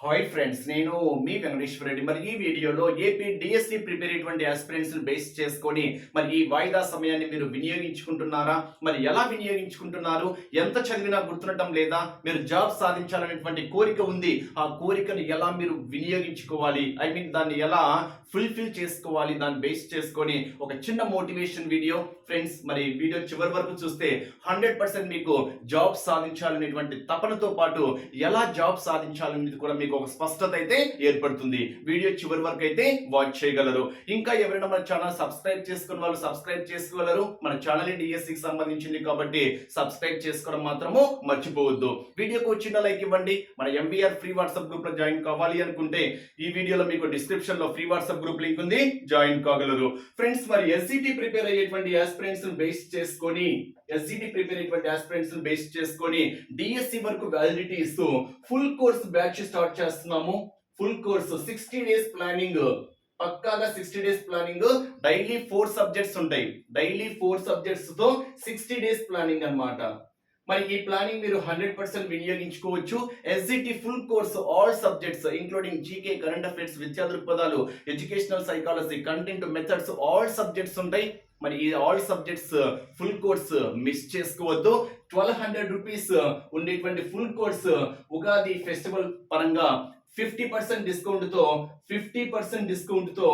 Hi friends నేను మీ వెంకటేశ్వర రెడ్డి. మరి ఈ వీడియోలో ఏపీ డిఎస్సి ప్రిపేర్ అయ్యేటువంటి ఆస్పిరెంట్స్ బేస్ చేసుకొని మరి ఈ వాయిదా సమయాన్ని మీరు వినియోగించుకుంటున్నారా? మరి ఎలా వినియోగించుకుంటున్నారు? ఎంత చదివినా గుర్తుండటం లేదా? మీరు జాబ్ సాధించాలనేటువంటి కోరిక ఉంది. ఆ కోరికను ఎలా మీరు వినియోగించుకోవాలి? ఐ మీన్ దాన్ని ఎలా ఫుల్ఫిల్ చేసుకోవాలి? దాన్ని బేస్ చేసుకొని ఒక చిన్న మోటివేషన్ వీడియో ఫ్రెండ్స్ మరి వీడియో చివరి వరకు చూస్తే హండ్రెడ్ పర్సెంట్ మీకు జాబ్ సాధించాలనేటువంటి తపనతో పాటు ఎలా జాబ్ సాధించాలనేది కూడా మీకు ఒక స్పష్టత అయితే ఏర్పడుతుంది. వీడియో చివరి వరకు అయితే వాచ్ చేయగలరు. ఇంకా ఎవరైనా మన ఛానల్ సబ్స్క్రైబ్ చేసుకున్న వాళ్ళు సబ్స్క్రైబ్ చేసుకోగలరు. మన ఛానల్ డిఎస్సికి సంబంధించింది కాబట్టి సబ్స్క్రైబ్ చేసుకోవడం మాత్రము మర్చిపోవద్దు. వీడియోకి వచ్చిన లైక్ ఇవ్వండి. మన ఎంబీఆర్ ఫ్రీ వాట్సాప్ గ్రూప్లో జాయిన్ కావాలి అనుకుంటే ఈ వీడియోలో మీకు డిస్క్రిప్షన్లో ఫ్రీ వాట్సాప్ గ్రూప్ లింక్ ఉంది. జాయిన్ కాగలరు. ఫ్రెండ్స్ మరి ఎస్సిటి ప్రిపేర్ అయ్యేటువంటి ఆస్పిరెంట్స్ బేస్ చేసుకొని ఎస్సిటి ప్రిపేర్ అయినటువంటి ఆస్పిరెంట్స్ బేస్ చేసుకొని డిఎస్సి వరకు వ్యాలిడిటీ ఇస్తూ ఫుల్ కోర్స్ బ్యాచ్ స్టార్ట్ చేస్తున్నాము. Full course sixty days planning పక్కాగా sixty days planning daily four subjects ఉంటాయి. డైలీ ఫోర్ సబ్జెక్ట్స్తో సిక్స్టీ డేస్ ప్లానింగ్ అన్నమాట. మరి ఈ ప్లానింగ్ మీరు hundred percent వినియోగించుకోవచ్చు. SGT full course all subjects including GK current affairs విద్యా దృక్పథాలు educational psychology content methods all subjects ఉంటాయి. మరి ఈ all subjects full course miss చేసుకోవద్దు. ట్వెల్వ్ హండ్రెడ్ రూపీస్ ఉండేటువంటి full course uh, Ugadi festival పరంగా ఫిఫ్టీ పర్సెంట్ డిస్కౌంట్తో fifty percent డిస్కౌంట్తో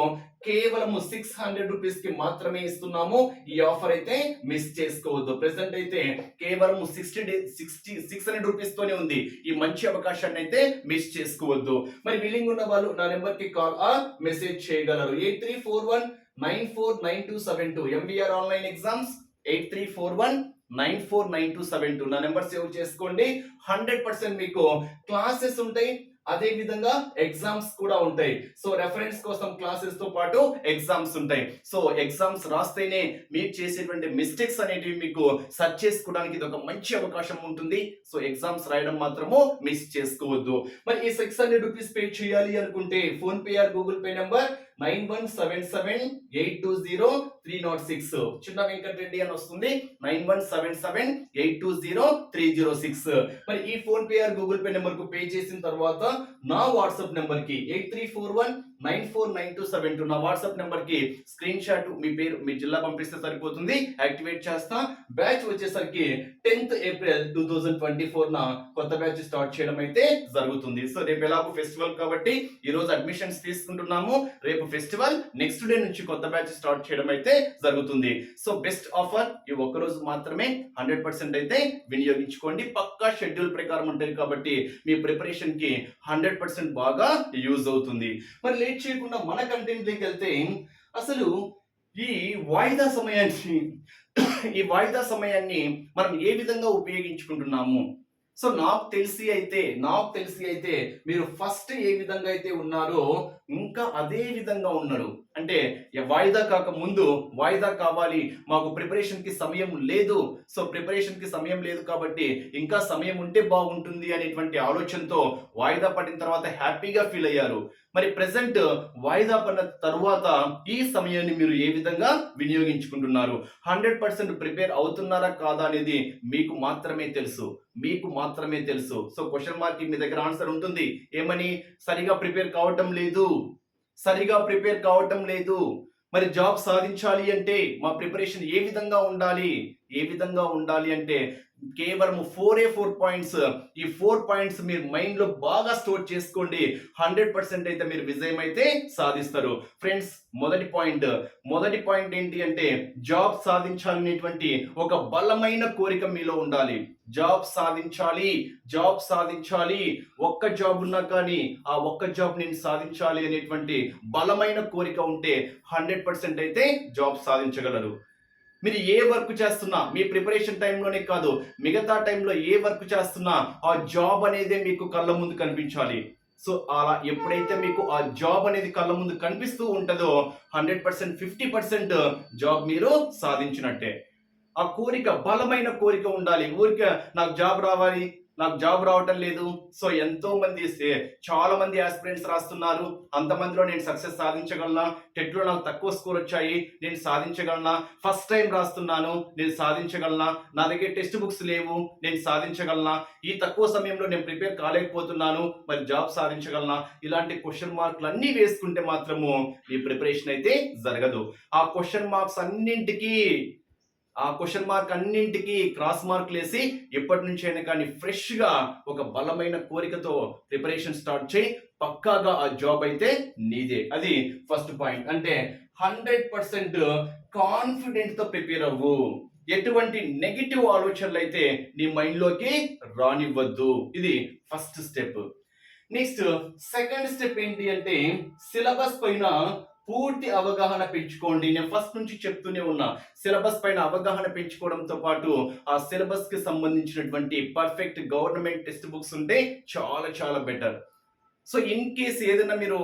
కేవలం సిక్స్ హండ్రెడ్ రూపీస్కి మాత్రమే ఇస్తున్నాము. ఈ ఆఫర్ అయితే మిస్ చేసుకోవద్దు. ప్రెసెంట్ అయితే కేవలం sixty day sixty six hundred రూపీస్తోనే ఉంది. ఈ మంచి అవకాశాన్ని అయితే మిస్ చేసుకోవద్దు. మరి విల్లింగ్ ఉన్న వాళ్ళు నా నెంబర్కి కాల్ ఆ మెసేజ్ చేయగలరు. Eight three four one nine four nine two seven two MBR online exams eight three four one nine four nine two seven two. నా నెంబర్ సేవ్ చేసుకోండి. హండ్రెడ్ పర్సెంట్ మీకు క్లాసెస్ ఉంటాయి. అదే విధంగా ఎగ్జామ్స్ కూడా ఉంటాయి. సో రెఫరెన్స్ కోసం క్లాసెస్తో పాటు ఎగ్జామ్స్ ఉంటాయి. సో ఎగ్జామ్స్ రాస్తేనే మీరు చేసేటువంటి మిస్టేక్స్ అనేటివి మీకు సర్చ్ చేసుకోవడానికి ఇది ఒక మంచి అవకాశం ఉంటుంది. సో ఎగ్జామ్స్ రాయడం మాత్రము మిస్ చేసుకోవద్దు. మరి ఈ సిక్స్ హండ్రెడ్ రూపీస్ పే చేయాలి అనుకుంటే PhonePe or Google Pay number nine one seven seven eight two zero three nought six. చిన్న వెంకటరెడ్డి అని వస్తుంది. Nine one seven seven eight two zero three zero six. మరి ఈ PhonePe or Google Pay నెంబర్కు పే చేసిన తర్వాత నా వాట్సాప్ నెంబర్కి eight three four one nine four nine two seven two నా వాట్సాప్ నెంబర్కి స్క్రీన్ షాట్ మీ పేరు మీ జిల్లా పంపిస్తే సరిపోతుంది. యాక్టివేట్ చేస్తా. బ్యాచ్ వచ్చేసరికి tenth April two thousand twenty four నా కొత్త బ్యాచ్ స్టార్ట్ చేయడం అయితే జరుగుతుంది. సో రేపు ఎలాగో ఫెస్టివల్ కాబట్టి ఈ రోజు అడ్మిషన్స్ తీసుకుంటున్నాము. రేపు ఫెస్టివల్ నెక్స్ట్ డే నుంచి కొత్త బ్యాచ్ స్టార్ట్ చేయడం అయితే జరుగుతుంది. సో బెస్ట్ ఆఫర్ ఈ ఒక్క రోజు మాత్రమే హండ్రెడ్ పర్సెంట్ అయితే వినియోగించుకోండి. పక్కా షెడ్యూల్ ప్రకారం ఉంటుంది కాబట్టి మీ ప్రిపరేషన్కి హండ్రెడ్ పర్సెంట్ బాగా యూజ్ అవుతుంది. మరి లేట్ చేయకుండా మన కంటెంట్లోకి వెళ్తే అసలు ఈ వాయిదా సమయాన్ని ఈ వాయిదా సమయాన్ని మనం ఏ విధంగా ఉపయోగించుకుంటున్నాము? సో నాకు తెలిసి అయితే నాకు తెలిసి అయితే మీరు ఫస్ట్ ఏ విధంగా అయితే ఉన్నారో ఇంకా అదే విధంగా ఉన్నారు అంటే వాయిదా కాక ముందు వాయిదా కావాలి. మాకు ప్రిపరేషన్కి సమయం లేదు. సో ప్రిపరేషన్కి సమయం లేదు కాబట్టి ఇంకా సమయం ఉంటే బాగుంటుంది అనేటువంటి ఆలోచనతో వాయిదా పడిన తర్వాత హ్యాపీగా ఫీల్ అయ్యారు. మరి ప్రెసెంట్ వాయిదా పడిన తరువాత ఈ సమయాన్ని మీరు ఏ విధంగా వినియోగించుకుంటున్నారు? హండ్రెడ్ పర్సెంట్ ప్రిపేర్ అవుతున్నారా కాదా అనేది మీకు మాత్రమే తెలుసు. మీకు మాత్రమే తెలుసు. సో క్వశ్చన్ మార్క్ మీ దగ్గర ఆన్సర్ ఉంటుంది. ఏమని? సరిగా ప్రిపేర్ కావటం లేదు. సరిగా ప్రిపేర్ కావటం లేదు. మరి జాబ్ సాధించాలి అంటే మా ప్రిపరేషన్ ఏ విధంగా ఉండాలి? ఏ విధంగా ఉండాలి అంటే కేవలం ఫోర్ ఏ ఫోర్ పాయింట్స్ ఈ ఫోర్ పాయింట్స్ మీరు మైండ్లో బాగా స్టోర్ చేసుకోండి. హండ్రెడ్ పర్సెంట్ అయితే మీరు విజయం అయితే సాధిస్తారు. ఫ్రెండ్స్ మొదటి పాయింట్ మొదటి పాయింట్ ఏంటి అంటే జాబ్ సాధించాలనేటువంటి ఒక బలమైన కోరిక మీలో ఉండాలి. జాబ్ సాధించాలి. జాబ్ సాధించాలి. ఒక్క జాబ్ ఉన్నా కానీ ఆ ఒక్క జాబ్ నేను సాధించాలి అనేటువంటి బలమైన కోరిక ఉంటే హండ్రెడ్ పర్సెంట్ అయితే జాబ్ సాధించగలరు. మీరు ఏ వర్క్ చేస్తున్నా మీ ప్రిపరేషన్ టైంలోనే కాదు మిగతా టైంలో ఏ వర్క్ చేస్తున్నా ఆ జాబ్ అనేది మీకు కళ్ళ ముందు కనిపించాలి. సో అలా ఎప్పుడైతే మీకు ఆ జాబ్ అనేది కళ్ళ ముందు కనిపిస్తూ ఉంటుందో hundred percent fifty percent job మీరు సాధించినట్టే. ఆ కోరిక బలమైన కోరిక ఉండాలి. ఊరిక నాకు జాబ్ రావాలి నాకు జాబ్ రావటం లేదు. సో ఎంతో మంది సే- చాలా మంది ఆస్పిరెంట్స్ రాస్తున్నారు. అంతమందిలో నేను సక్సెస్ సాధించగలనా? టెట్లో నాకు తక్కువ స్కోర్ వచ్చాయి. నేను సాధించగలనా? ఫస్ట్ టైం రాస్తున్నాను. నేను సాధించగలనా? నా దగ్గర టెక్స్ట్ బుక్స్ లేవు. నేను సాధించగలనా? ఈ తక్కువ సమయంలో నేను ప్రిపేర్ కాలేకపోతున్నాను. మరి జాబ్ సాధించగలనా? ఇలాంటి క్వశ్చన్ మార్కులు అన్నీ వేసుకుంటే మాత్రము ఈ ప్రిపరేషన్ అయితే జరగదు. ఆ క్వశ్చన్ మార్క్స్ అన్నింటికి ఆ క్వశ్చన్ మార్క్ అన్నింటికి క్రాస్ మార్కులు వేసి ఎప్పటి నుంచి అయినా కానీ ఫ్రెష్గా ఒక బలమైన కోరికతో ప్రిపరేషన్ స్టార్ట్ చేయి. పక్కాగా ఆ జాబ్ అయితే నీదే. అది ఫస్ట్ పాయింట్ అంటే హండ్రెడ్ పర్సెంట్ కాన్ఫిడెంట్తో ప్రిపేర్ అవ్వు. ఎటువంటి నెగిటివ్ ఆలోచనలు అయితే నీ మైండ్లోకి రానివ్వద్దు. ఇది first step next second step ఏంటి అంటే సిలబస్ పైన పూర్తి అవగాహన పెంచుకోండి. నేను ఫస్ట్ నుంచి చెప్తూనే ఉన్నా సిలబస్ పైన అవగాహన పెంచుకోవడంతో పాటు ఆ సిలబస్కి సంబంధించినటువంటి పర్ఫెక్ట్ గవర్నమెంట్ టెక్స్ట్ బుక్స్ ఉంటే చాలా చాలా బెటర్. సో ఇన్ కేస్ ఏదైనా మీరు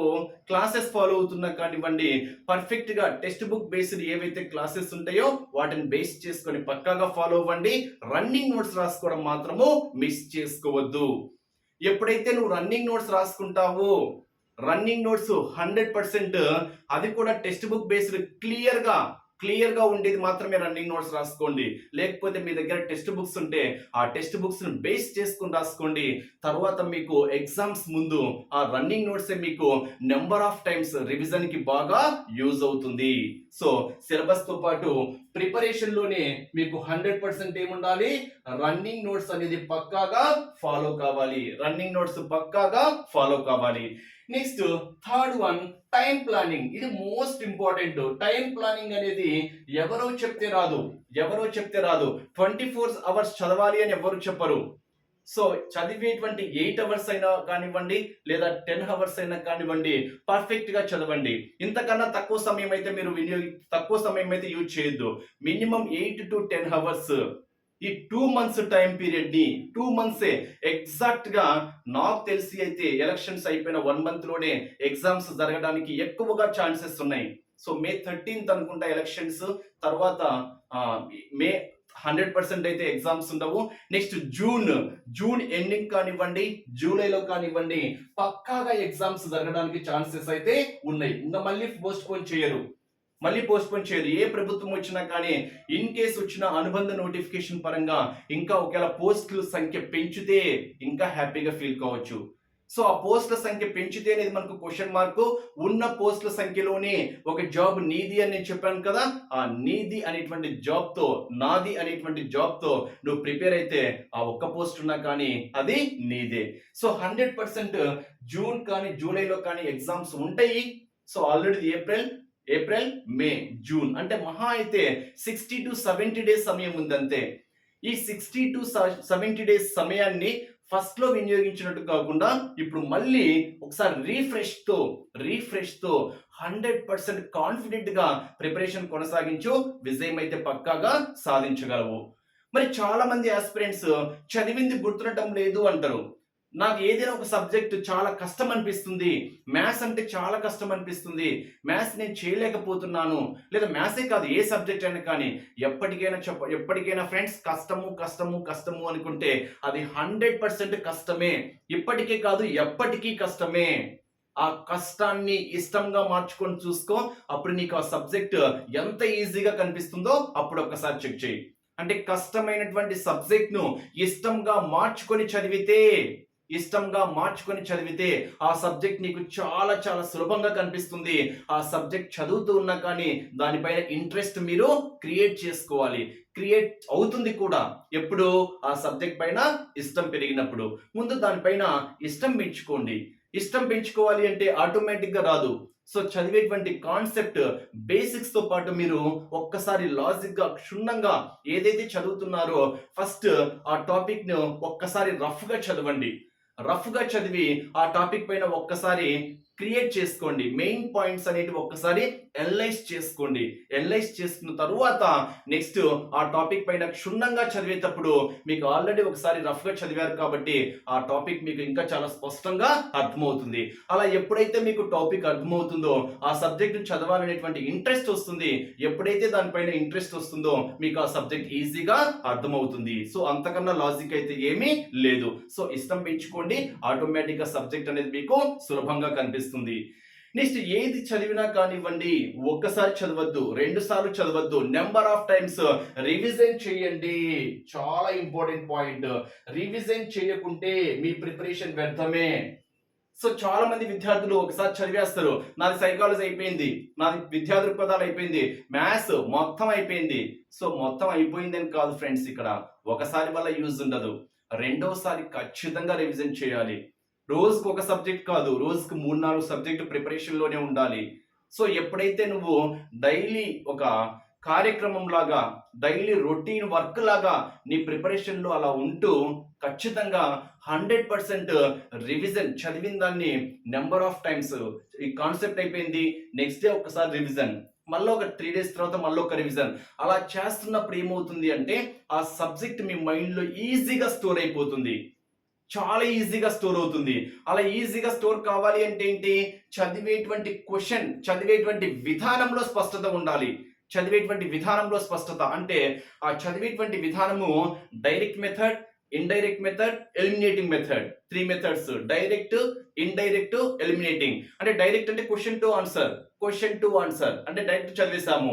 క్లాసెస్ ఫాలో అవుతున్నా కానివ్వండి పర్ఫెక్ట్గా టెక్స్ట్ బుక్ బేస్డ్ ఏవైతే క్లాసెస్ ఉంటాయో వాటిని బేస్ చేసుకొని పక్కాగా ఫాలో అవ్వండి. రన్నింగ్ నోట్స్ రాసుకోవడం మాత్రము మిస్ చేసుకోవద్దు. ఎప్పుడైతే నువ్వు రన్నింగ్ నోట్స్ రాసుకుంటావో రన్నింగ్ నోట్స్ హండ్రెడ్ పర్సెంట్. అది కూడా టెక్స్ట్ బుక్ బేస్డ్ క్లియర్గా క్లియర్గా ఉండేది మాత్రమే రన్నింగ్ నోట్స్ రాసుకోండి. లేకపోతే మీ దగ్గర టెక్స్ట్ బుక్స్ ఉంటే ఆ టెక్స్ట్ బుక్స్ని బేస్ చేసుకుని రాసుకోండి. తర్వాత మీకు ఎగ్జామ్స్ ముందు ఆ రన్నింగ్ నోట్స్ మీకు నెంబర్ ఆఫ్ టైమ్స్ రివిజన్కి బాగా యూజ్ అవుతుంది. సో సిలబస్తో పాటు ప్రిపరేషన్లోనే మీకు హండ్రెడ్ పర్సెంట్ ఏముండాలి రన్నింగ్ నోట్స్ అనేది పక్కాగా ఫాలో కావాలి. రన్నింగ్ నోట్స్ పక్కాగా ఫాలో కావాలి. Next third one time planning ఇది మోస్ట్ ఇంపార్టెంట్ టైం ప్లానింగ్ అనేది ఎవరో చెప్తే రాదు. ఎవరో చెప్తే రాదు. ట్వంటీ ఫోర్ అవర్స్ చదవాలి అని ఎవరు చెప్పరు. సో చదివేటువంటి ఎయిట్ అవర్స్ అయినా కానివ్వండి లేదా టెన్ అవర్స్ అయినా కానివ్వండి పర్ఫెక్ట్గా చదవండి. ఇంతకన్నా తక్కువ సమయం అయితే మీరు వినియోగి తక్కువ సమయం అయితే యూజ్ చేయొద్దు. Minimum eight to ten hours ఈ టూ మంత్స్ టైం పీరియడ్ని టూ మంత్సే ఎగ్జాక్ట్గా నాకు తెలిసి అయితే ఎలక్షన్స్ అయిపోయిన వన్ మంత్లోనే ఎగ్జామ్స్ జరగడానికి ఎక్కువగా ఛాన్సెస్ ఉన్నాయి. సో మే థర్టీన్త్ అనుకుంటా ఎలక్షన్స్ తర్వాత మే హండ్రెడ్ పర్సెంట్ అయితే ఎగ్జామ్స్ ఉండవు. నెక్స్ట్ జూన్ జూన్ ఎండింగ్ కానివ్వండి జూలైలో కానివ్వండి పక్కాగా ఎగ్జామ్స్ జరగడానికి ఛాన్సెస్ అయితే ఉన్నాయి. ఇంకా మళ్ళీ పోస్ట్ పోన్ చేయరు. మళ్ళీ పోస్ట్ పోన్ చేయరు. ఏ ప్రభుత్వం వచ్చినా కానీ ఇన్ కేస్ వచ్చిన అనుబంధ నోటిఫికేషన్ పరంగా ఇంకా ఒకవేళ పోస్టుల సంఖ్య పెంచితే ఇంకా హ్యాపీగా ఫీల్ కావచ్చు. సో ఆ పోస్టుల సంఖ్య పెంచితే అనేది మనకు క్వశ్చన్ మార్క్ ఉన్న పోస్టుల సంఖ్యలోనే ఒక జాబ్ నీది అని నేను చెప్పాను కదా ఆ నీది అనేటువంటి జాబ్తో నాది అనేటువంటి జాబ్తో నువ్వు ప్రిపేర్ అయితే ఆ ఒక్క పోస్ట్ ఉన్నా కానీ అది నీదే. సో హండ్రెడ్ పర్సెంట్ జూన్ కానీ జూలైలో కానీ ఎగ్జామ్స్ ఉంటాయి. So already April April May June అంటే మహా అయితే సిక్స్టీ టు సెవెంటీ డేస్ సమయం ఉందంతే. ఈ సిక్స్టీ టు సెవెంటీ డేస్ సమయాన్ని ఫస్ట్లో వినియోగించినట్టు కాకుండా ఇప్పుడు మళ్ళీ ఒకసారి రీఫ్రెష్తో రీఫ్రెష్తో హండ్రెడ్ పర్సెంట్ కాన్ఫిడెంట్గా ప్రిపరేషన్ కొనసాగించు విజయం అయితే పక్కాగా సాధించగలవు. మరి చాలా మంది ఆస్పిరెంట్స్ చదివింది గుర్తుండటం లేదు అంటారు. నాకు ఏదైనా ఒక సబ్జెక్ట్ చాలా కష్టం అనిపిస్తుంది మ్యాథ్స్ అంటే చాలా కష్టం అనిపిస్తుంది మ్యాథ్స్ నేను చేయలేకపోతున్నాను లేదా మ్యాథ్సే కాదు ఏ సబ్జెక్ట్ అయినా కానీ ఎప్పటికైనా చెప్ప ఎప్పటికైనా ఫ్రెండ్స్ కష్టము కష్టము కష్టము అనుకుంటే అది హండ్రెడ్ పర్సెంట్ కష్టమే. ఇప్పటికే కాదు ఎప్పటికీ కష్టమే. ఆ కష్టాన్ని ఇష్టంగా మార్చుకొని చూసుకో అప్పుడు నీకు ఆ సబ్జెక్ట్ ఎంత ఈజీగా కనిపిస్తుందో అప్పుడు ఒకసారి చెక్ చేయి. అంటే కష్టమైనటువంటి సబ్జెక్ట్ను ఇష్టంగా మార్చుకొని చదివితే ఇష్టంగా మార్చుకొని చదివితే ఆ సబ్జెక్ట్ నీకు చాలా చాలా సులభంగా కనిపిస్తుంది. ఆ సబ్జెక్ట్ చదువుతూ ఉన్నా కానీ దానిపైన ఇంట్రెస్ట్ మీరు క్రియేట్ చేసుకోవాలి. క్రియేట్ అవుతుంది కూడా. ఎప్పుడు? ఆ సబ్జెక్ట్ పైన ఇష్టం పెరిగినప్పుడు. ముందు దానిపైన ఇష్టం పెంచుకోండి. ఇష్టం పెంచుకోవాలి అంటే ఆటోమేటిక్గా రాదు. సో చదివేటువంటి కాన్సెప్ట్ బేసిక్స్తో పాటు మీరు ఒక్కసారి లాజిక్గా క్షుణ్ణంగా ఏదైతే చదువుతున్నారో ఫస్ట్ ఆ టాపిక్ను ఒక్కసారి రఫ్గా చదవండి. రఫ్గా చదివి ఆ టాపిక్ పైన ఒక్కసారి క్రియేట్ చేసుకోండి. మెయిన్ పాయింట్స్ అనేటివి ఒక్కసారి ఎనలైజ్ చేసుకోండి. ఎనలైజ్ చేసుకున్న తరువాత నెక్స్ట్ ఆ టాపిక్ పైన క్షుణ్ణంగా చదివేటప్పుడు మీకు ఆల్రెడీ ఒకసారి రఫ్గా చదివారు కాబట్టి ఆ టాపిక్ మీకు ఇంకా చాలా స్పష్టంగా అర్థమవుతుంది. అలా ఎప్పుడైతే మీకు టాపిక్ అర్థమవుతుందో ఆ సబ్జెక్ట్ చదవాలనేటువంటి ఇంట్రెస్ట్ వస్తుంది ఎప్పుడైతే దానిపైన ఇంట్రెస్ట్ వస్తుందో మీకు ఆ సబ్జెక్ట్ ఈజీగా అర్థమవుతుంది. సో అంతకన్నా లాజిక్ అయితే ఏమీ లేదు. సో ఇష్టం పెంచుకోండి. ఆటోమేటిక్గా సబ్జెక్ట్ అనేది మీకు సులభంగా కనిపిస్తుంది. నెక్స్ట్ ఏది చదివినా కానివ్వండి ఒక్కసారి చదవద్దు రెండు సార్లు చదవద్దు నెంబర్ ఆఫ్ టైమ్స్ రివిజన్ చేయండి. చాలా ఇంపార్టెంట్ పాయింట్. రివిజన్ చేయకుంటే మీ ప్రిపరేషన్ వ్యర్థమే. సో చాలా మంది విద్యార్థులు ఒకసారి చదివేస్తారు నాది సైకాలజీ అయిపోయింది నాది విద్యా దృక్పథాలు అయిపోయింది మ్యాథ్స్ మొత్తం అయిపోయింది. సో మొత్తం అయిపోయిందని కాదు ఫ్రెండ్స్ ఇక్కడ ఒకసారి వల్ల యూజ్ ఉండదు. రెండోసారి ఖచ్చితంగా రివిజన్ చేయాలి. రోజుకు ఒక సబ్జెక్ట్ కాదు రోజుకు మూడు నాలుగు సబ్జెక్ట్ ప్రిపరేషన్లోనే ఉండాలి. సో ఎప్పుడైతే నువ్వు డైలీ ఒక కార్యక్రమం లాగా డైలీ రొటీన్ వర్క్ లాగా నీ ప్రిపరేషన్లో అలా ఉంటూ ఖచ్చితంగా హండ్రెడ్ పర్సెంట్ రివిజన్ చదివిన దాన్ని నెంబర్ ఆఫ్ టైమ్స్ ఈ కాన్సెప్ట్ అయిపోయింది నెక్స్ట్ డే ఒకసారి రివిజన్ మళ్ళీ ఒక త్రీ డేస్ తర్వాత మళ్ళీ ఒక రివిజన్. అలా చేస్తున్నప్పుడు ఏమవుతుంది అంటే ఆ సబ్జెక్ట్ మీ మైండ్లో ఈజీగా స్టోర్ అయిపోతుంది. చాలా ఈజీగా స్టోర్ అవుతుంది. అలా ఈజీగా స్టోర్ కావాలి అంటే ఏంటి? చదివేటువంటి క్వశ్చన్ చదివేటువంటి విధానంలో స్పష్టత ఉండాలి. చదివేటువంటి విధానంలో స్పష్టత అంటే ఆ చదివేటువంటి విధానము direct method indirect method eliminating method three methods direct indirect eliminating అంటే డైరెక్ట్ అంటే question to answer question to answer అంటే డైరెక్ట్ చదివేసాము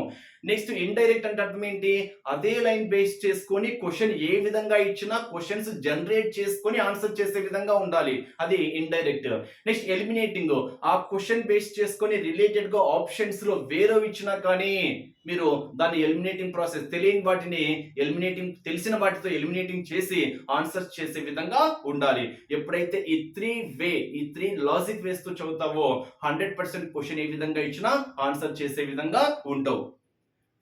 నెక్స్ట్ ఇండైరెక్ట్ అంటే అర్థం ఏంటి? అదే లైన్ బేస్ చేసుకొని క్వశ్చన్ ఏ విధంగా ఇచ్చినా క్వశ్చన్స్ జనరేట్ చేసుకొని ఆన్సర్ చేసే విధంగా ఉండాలి. అది ఇండైరెక్ట్ నెక్స్ట్ ఎలిమినేటింగ్ ఆ క్వశ్చన్ బేస్ చేసుకొని రిలేటెడ్గా ఆప్షన్స్లో వేరే ఇచ్చినా కానీ మీరు దాన్ని ఎలిమినేటింగ్ ప్రాసెస్ తెలియని వాటిని ఎలిమినేటింగ్ తెలిసిన వాటితో ఎలిమినేటింగ్ చేసి ఆన్సర్స్ చేసే విధంగా ఉండాలి. ఎప్పుడైతే ఈ త్రీ వే ఈ త్రీ లాజిక్ వేస్తూ చదువుతావో హండ్రెడ్ పర్సెంట్ క్వశ్చన్ ఏ విధంగా ఇచ్చినా ఆన్సర్ చేసే విధంగా ఉంటావు.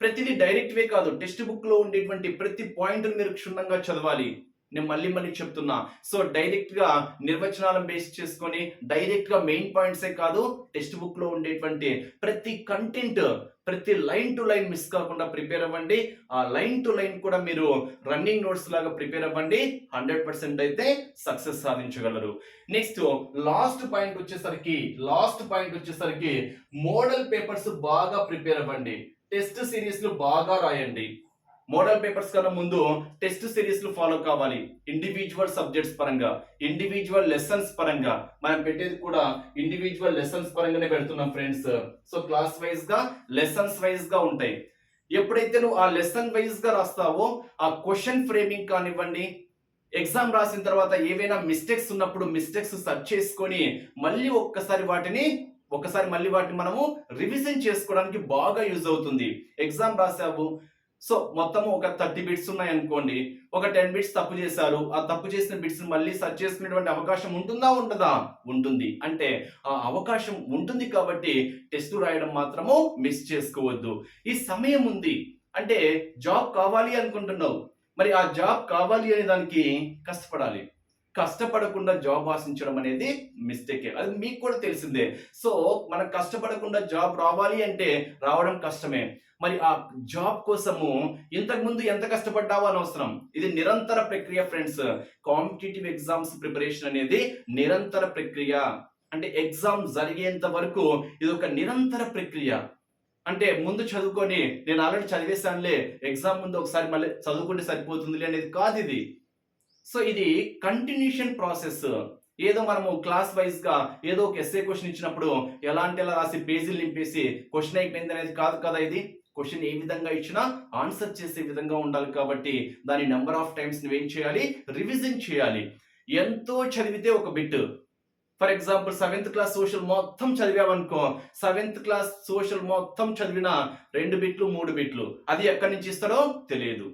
ప్రతిదీ డైరెక్ట్ వే కాదు టెక్స్ట్ బుక్లో ఉండేటువంటి ప్రతి పాయింట్ మీరు క్షుణ్ణంగా చదవాలి. నేను మళ్ళీ మళ్ళీ చెప్తున్నా. సో డైరెక్ట్గా నిర్వచనాలను బేస్ చేసుకొని డైరెక్ట్గా మెయిన్ పాయింట్సే కాదు టెక్స్ట్ బుక్లో ఉండేటువంటి ప్రతి కంటెంట్ ప్రతి లైన్ టు లైన్ మిస్ కాకుండా ప్రిపేర్ అవ్వండి. ఆ లైన్ టు లైన్ కూడా మీరు రన్నింగ్ నోట్స్ లాగా ప్రిపేర్ అవ్వండి. హండ్రెడ్ పర్సెంట్ అయితే సక్సెస్ సాధించగలరు. నెక్స్ట్ లాస్ట్ పాయింట్ వచ్చేసరికి లాస్ట్ పాయింట్ వచ్చేసరికి మోడల్ పేపర్స్ బాగా ప్రిపేర్ అవ్వండి. టెస్ట్ సిరీస్లు బాగా రాయండి. మోడల్ పేపర్స్ కన్నా ముందు టెస్ట్ సిరీస్లు ఫాలో కావాలి. ఇండివిజువల్ సబ్జెక్ట్స్ పరంగా ఇండివిజువల్ లెసన్స్ పరంగా. మనం పెట్టేది కూడా ఇండివిజువల్ లెసన్స్ పరంగానే పెడుతున్నాం ఫ్రెండ్స్ సో క్లాస్ వైజ్గా లెసన్స్ వైజ్గా ఉంటాయి. ఎప్పుడైతే నువ్వు ఆ లెసన్ వైజ్గా రాస్తావో ఆ క్వశ్చన్ ఫ్రేమింగ్ కానివ్వండి ఎగ్జామ్ రాసిన తర్వాత ఏవైనా మిస్టేక్స్ ఉన్నప్పుడు మిస్టేక్స్ సర్చ్ చేసుకొని మళ్ళీ ఒక్కసారి వాటిని ఒకసారి మళ్ళీ వాటిని మనము రివిజన్ చేసుకోవడానికి బాగా యూజ్ అవుతుంది. ఎగ్జామ్ రాసావు సో మొత్తం ఒక థర్టీ బిట్స్ ఉన్నాయి అనుకోండి ఒక టెన్ బిట్స్ తప్పు చేశారు ఆ తప్పు చేసిన బిట్స్ మళ్ళీ సర్చ్ చేసుకునేటువంటి అవకాశం ఉంటుందా ఉండదా? ఉంటుంది. అంటే ఆ అవకాశం ఉంటుంది కాబట్టి టెస్ట్ రాయడం మాత్రము మిస్ చేసుకోవద్దు. ఈ సమయం ఉంది. అంటే జాబ్ కావాలి అనుకుంటున్నావు. మరి ఆ జాబ్ కావాలి అనే దానికి కష్టపడాలి. కష్టపడకుండా జాబ్ ఆశించడం అనేది మిస్టేకే. అది మీకు కూడా తెలిసిందే. సో మనం కష్టపడకుండా జాబ్ రావాలి అంటే రావడం కష్టమే. మరి ఆ జాబ్ కోసము ఇంతకుముందు ఎంత కష్టపడ్డావో అని అవసరం. ఇది నిరంతర ప్రక్రియ ఫ్రెండ్స్. కాంపిటేటివ్ ఎగ్జామ్స్ ప్రిపరేషన్ అనేది నిరంతర ప్రక్రియ. అంటే ఎగ్జామ్ జరిగేంత వరకు ఇది ఒక నిరంతర ప్రక్రియ. అంటే ముందు చదువుకొని నేను ఆల్రెడీ చదివేశానులే. ఎగ్జామ్ ముందు ఒకసారి మళ్ళీ చదువుకుంటే సరిపోతుంది అనేది కాదు ఇది. సో ఇది కంటిన్యూషన్ ప్రాసెస్ ఏదో మనము క్లాస్ వైజ్గా ఏదో ఒక ఎస్ఏ క్వశ్చన్ ఇచ్చినప్పుడు ఎలాంటి ఎలా రాసి పేజీలు నింపేసి క్వశ్చన్ అయిపోయింది అనేది కాదు కదా ఇది? క్వశ్చన్ ఏ విధంగా ఇచ్చినా ఆన్సర్ చేసే విధంగా ఉండాలి కాబట్టి దాని నెంబర్ ఆఫ్ టైమ్స్ నువ్వేం చేయాలి? రివిజన్ చేయాలి. ఎంతో చదివితే ఒక bit for example seventh class social మొత్తం చదివావనుకో సెవెంత్ క్లాస్ సోషల్ మొత్తం చదివిన రెండు బిట్లు మూడు బిట్లు అది ఎక్కడి నుంచి ఇస్తారో తెలియదు.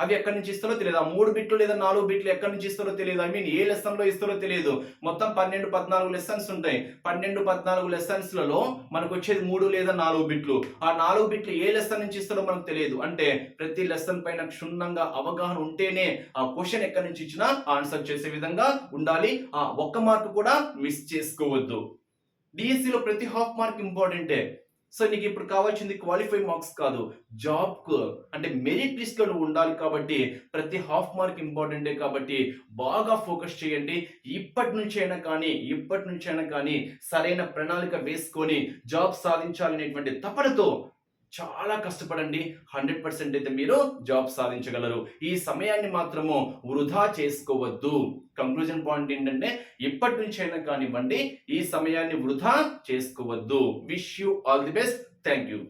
అవి ఎక్కడి నుంచి ఇస్తారో తెలియదు. ఆ మూడు బిట్లు లేదా నాలుగు బిట్లు ఎక్కడి నుంచి ఇస్తారో తెలియదు. ఐ మీన్ ఏ లెసన్లో ఇస్తారో తెలియదు. మొత్తం పన్నెండు పద్నాలుగు లెసన్స్ ఉంటాయి. పన్నెండు పద్నాలుగు లెసన్స్లలో మనకు వచ్చేది మూడు లేదా నాలుగు బిట్లు. ఆ నాలుగు బిట్లు ఏ లెసన్ నుంచి ఇస్తారో మనకు తెలియదు. అంటే ప్రతి లెసన్ పైన క్షుణ్ణంగా అవగాహన ఉంటేనే ఆ క్వశ్చన్ ఎక్కడి నుంచి ఇచ్చినా ఆన్సర్ చేసే విధంగా ఉండాలి. ఆ ఒక్క మార్క్ కూడా మిస్ చేసుకోవద్దు. డిఎస్సిలో ప్రతి హాఫ్ మార్క్ ఇంపార్టెంటే సో నీకు ఇప్పుడు కావాల్సింది క్వాలిఫై మార్క్స్ కాదు. జాబ్కు అంటే మెరిట్ లిస్ట్లో నువ్వు ఉండాలి కాబట్టి ప్రతి హాఫ్ మార్క్ ఇంపార్టెంటే కాబట్టి బాగా ఫోకస్ చేయండి. ఇప్పటి నుంచైనా కానీ ఇప్పటి నుంచైనా కానీ సరైన ప్రణాళిక వేసుకొని జాబ్ సాధించాలనేటువంటి తపనతో చాలా కష్టపడండి. హండ్రెడ్ పర్సెంట్ అయితే మీరు జాబ్ సాధించగలరు. ఈ సమయాన్ని మాత్రము వృధా చేసుకోవద్దు. కంక్లూజన్ పాయింట్ ఏంటంటే ఇప్పటి అయినా కానివ్వండి ఈ సమయాన్ని వృధా చేసుకోవద్దు. Wish you all the best thank you